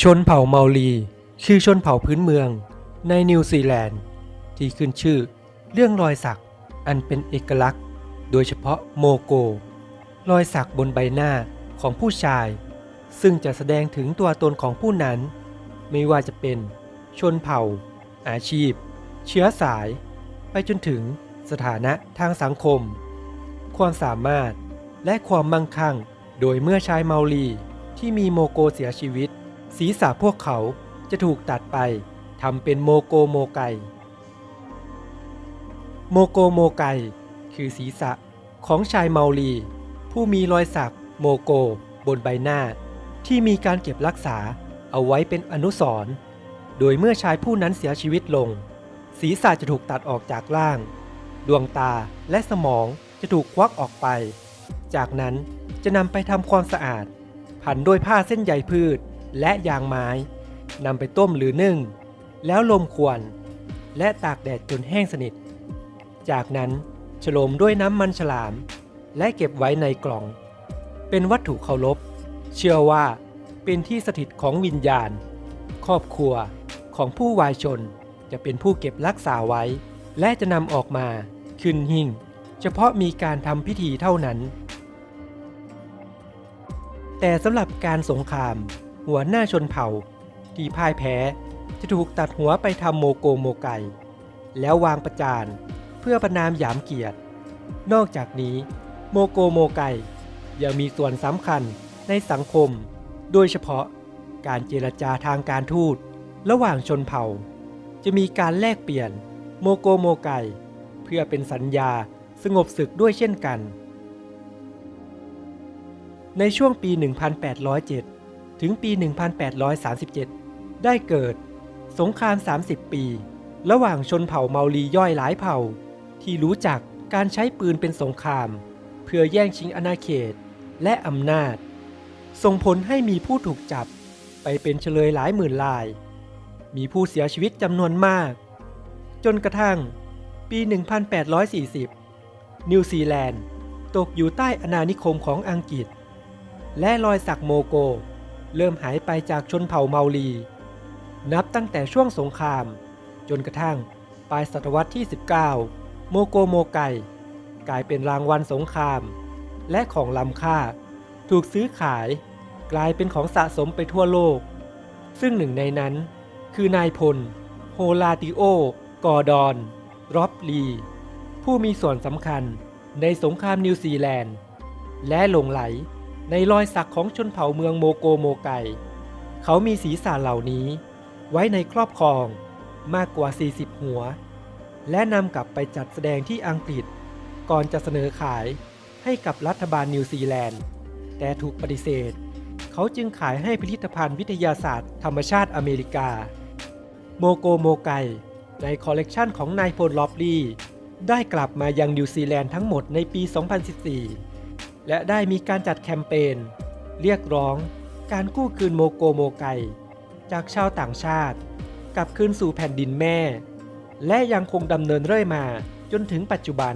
ชนเผ่าเมาลี คือชนเผ่าพื้นเมือง ในนิวซีแลนด์ ที่ขึ้นชื่อ เรื่องรอยสักอันเป็นเอกลักษณ์ โดยเฉพาะโมโก รอยสักบนใบหน้าของผู้ชาย ซึ่งจะแสดงถึงตัวตนของผู้นั้น ไม่ว่าจะเป็นชนเผ่า อาชีพ เชื้อสาย ไปจนถึงสถานะทางสังคม ความสามารถและความมั่งคั่ง โดยเมื่อชายเมาลีที่มีโมโกเสียชีวิต ศีรษะพวกเขาจะถูกตัดไปทำเป็นโมโกโมไก โมโกโมไก คือศีรษะของชายเมาลี ผู้มีรอยสักโมโกบนใบหน้า ที่มีการเก็บรักษาเอาไว้เป็นอนุสรณ์โดยเมื่อชายผู้นั้นเสียชีวิตลง ศีรษะจะถูกตัดออกจากร่าง ดวงตาและสมองจะถูกควักออกไป จากนั้นจะนำไปทำความสะอาดพันด้วยผ้าเส้นใยพืช และยางไม้นำไปต้มหรือนึ่ง แล้วลมควันและตากแดดจนแห้งสนิท จากนั้นฉโลมด้วยน้ำมันฉลาม และเก็บไว้ในกล่อง เป็นวัตถุเคารพเชื่อว่าเป็นที่สถิตของวิญญาณ ครอบครัวของผู้วายชนจะเป็นผู้เก็บรักษาไว้ และจะนำออกมาขึ้นหิ่ง เฉพาะมีการทำพิธีเท่านั้น แต่สำหรับการสงคราม หัวหน้าชนเผ่า ที่พ่ายแพ้จะถูกตัดหัวไปทำโมโกโมไก แล้ววางประจานเพื่อประนามหยามเกียรติ นอกจากนี้โมโกโมไกยังมีส่วนสำคัญในสังคม โดยเฉพาะการเจรจาทางการทูตระหว่างชนเผ่า จะมีการแลกเปลี่ยนโมโกโมไก เพื่อเป็นสัญญาสงบศึกด้วยเช่นกัน ในช่วงปี 1807 ถึงปี 1837 ได้เกิด สงคราม 30 ปี ระหว่างชนเผ่าเมาลีย่อยหลายเผ่า ที่รู้จักการใช้ปืนเป็นสงคราม เพื่อแย่งชิงอาณาเขตและอำนาจ ส่งผลให้มีผู้ถูกจับไปเป็นเฉลยหลายหมื่นราย มีผู้เสียชีวิตจำนวนมาก จนกระทั่งปี 1840 นิวซีแลนด์ ตกอยู่ใต้อาณานิคมของอังกฤษ และรอยสักโมโก เริ่มหายไปจากชนเผ่าเมาลี นับตั้งแต่ช่วงสงคราม จนกระทั่งปลายศตวรรษที่ 19 โมโกโมไกกลายเป็นรางวัลสงคราม และของล้ำค่า ถูกซื้อขาย กลายเป็นของสะสมไปทั่วโลก ซึ่งหนึ่งในนั้นคือนายพล โฮลาติโอ กอร์ดอนรอบลี ผู้มีส่วนสำคัญในสงครามนิวซีแลนด์ และหลงไหล ในรอยสักของชนเผ่าเมืองโมโกโมไก เขามีศีรษะเหล่านี้ไว้ในครอบครองมากกว่า 40 หัว และนำกลับไปจัดแสดงที่อังกฤษ ก่อนจะเสนอขายให้กับรัฐบาลนิวซีแลนด์ แต่ถูกปฏิเสธ เขาจึงขายให้พิพิธภัณฑ์วิทยาศาสตร์ธรรมชาติอเมริกา โมโกโมไก ในคอลเลกชันของนายพลลอฟลีได้กลับมายังนิวซีแลนด์ทั้งหมดในปี 2014 และได้มีการจัดแคมเปญเรียกร้องการกู้คืนโมโกโมไก จากชาวต่างชาติกลับคืนสู่แผ่นดินแม่ และยังคงดำเนินเรื่อยมาจนถึงปัจจุบัน